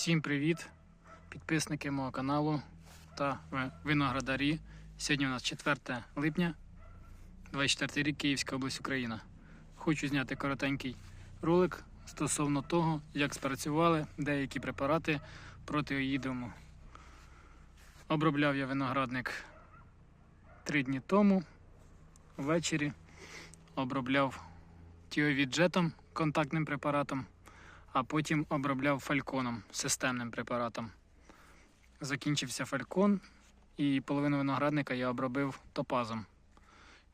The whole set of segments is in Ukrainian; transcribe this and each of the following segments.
Всім привіт, підписники мого каналу та виноградарі. Сьогодні у нас 4 липня, 24 рік, Київська область, Україна. Хочу зняти коротенький ролик стосовно того, як спрацювали деякі препарати проти оїдому. Обробляв я виноградник 3 дні тому. Ввечері обробляв тіовіджетом, контактним препаратом а потім обробляв фальконом, системним препаратом. Закінчився фалькон, і половину виноградника я обробив топазом.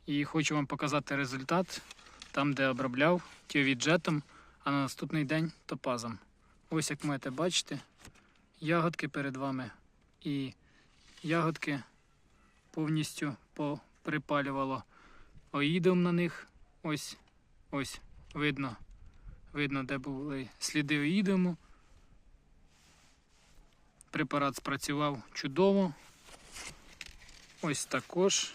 І хочу вам показати результат там, де обробляв тіовіджетом, а на наступний день топазом. Ось як можете бачити, ягодки перед вами. І ягодки повністю поприпалювало оїдом на них. Ось, ось видно. Видно, де були сліди оїдому. Препарат спрацював чудово. Ось також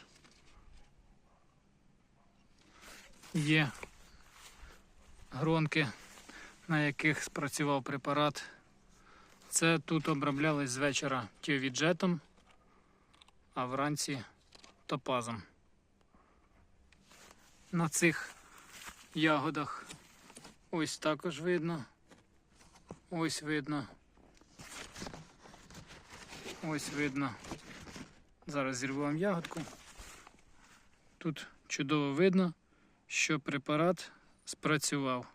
є гронки, на яких спрацював препарат. Це тут оброблялись з вечора тіовіджетом, а вранці топазом. На цих ягодах Ось також видно. Ось видно. Ось видно. Зараз зірву вам ягодку. Тут чудово видно, що препарат спрацював.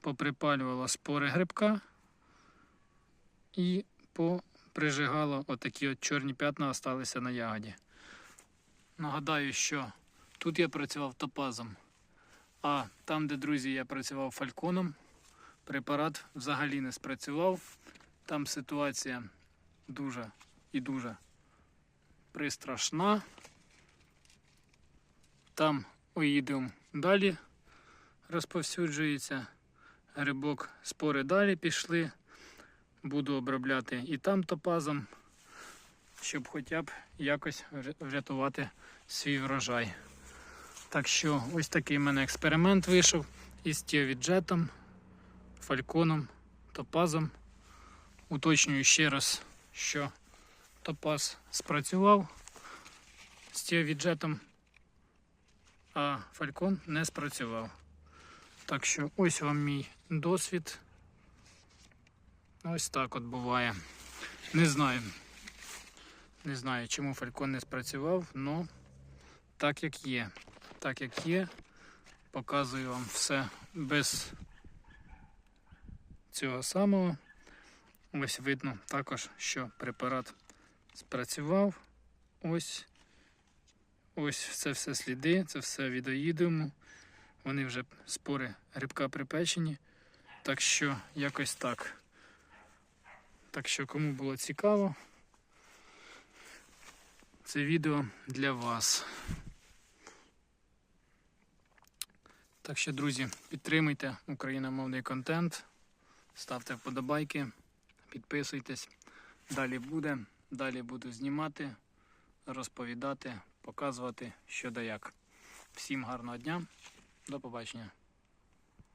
Поприпалювало спори грибка і поприжигало отакі от чорні п'ятна осталися на ягоді. Нагадаю, що тут я працював топазом. А там, де, друзі, я працював фальконом, препарат взагалі не спрацював. Там ситуація дуже і дуже пристрашна. Там оїдем далі розповсюджується. Грибок спори далі пішли. Буду обробляти і там топазом, щоб хоча б якось врятувати свій врожай. Так що ось такий в мене експеримент вийшов із тіовіджетом, фальконом, топазом. Уточнюю ще раз, що топаз спрацював з тіовіджетом, а фалькон не спрацював. Так що ось вам мій досвід. Ось так от буває. Не знаю. Не знаю, чому фалькон не спрацював, але так як є так як є. Показую вам все без цього самого. Ось видно також, що препарат спрацював. Ось ось це все сліди, це все відоїдемо. Вони вже спори грибка припечені. Так що якось так. Так що, кому було цікаво, це відео для вас. Так що, друзі, підтримуйте україномовний контент, ставте вподобайки, підписуйтесь. Далі буде, далі буду знімати, розповідати, показувати що да як. Всім гарного дня, до побачення.